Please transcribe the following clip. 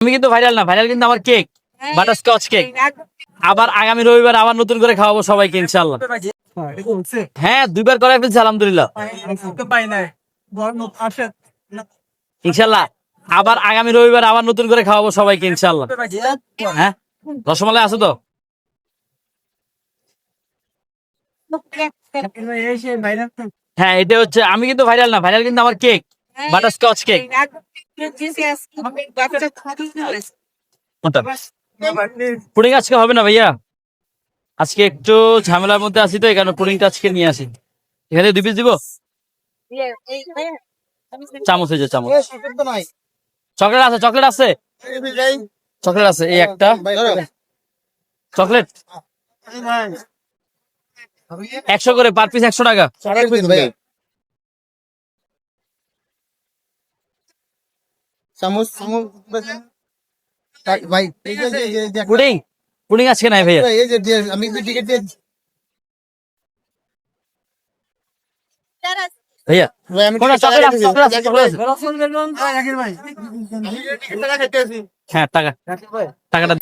আমি কিন্তু ভাইরাল না ভাইরাল কিন্তু আমার কেক বাটারস্কচ কেক আবার আগামী রবিবার আবার নতুন করে খাওয়াবো সবাইকে ইনশাল্লাহ হ্যাঁ দুইবার করে ফেলছি আলহামদুলিল্লাহ। ইনশাল্লাহ আবার আগামী রবিবার আবার নতুন করে খাওয়াবো সবাইকে ইনশাল্লাহ হ্যাঁ রসমালাই আছে তো? হ্যাঁ এটা হচ্ছে আমি কিন্তু ভাইরাল না ভাইরাল কিন্তু আমার কেক বাটারস্কচ কেক পুডিং আজকে হবে না ভাইয়া আজকে একটু ঝামেলার মধ্যে আছি তো কারণে পুডিংটা আজকে নিয়ে আসি এখানে দুই পিস দিব চামচ হয়েছে চামচ চকলেট আছে চকলেট আছে চকলেট আছে এই একটা চকলেট একশো করে পার পিস একশো টাকা চামচ চামচ ভাই পুডিং পুডিং আজকে নাই ভাইয়া। এই যে আমি টিকিট দিয়ে ভাইয়া হ্যাঁ টাকা। টাকাটা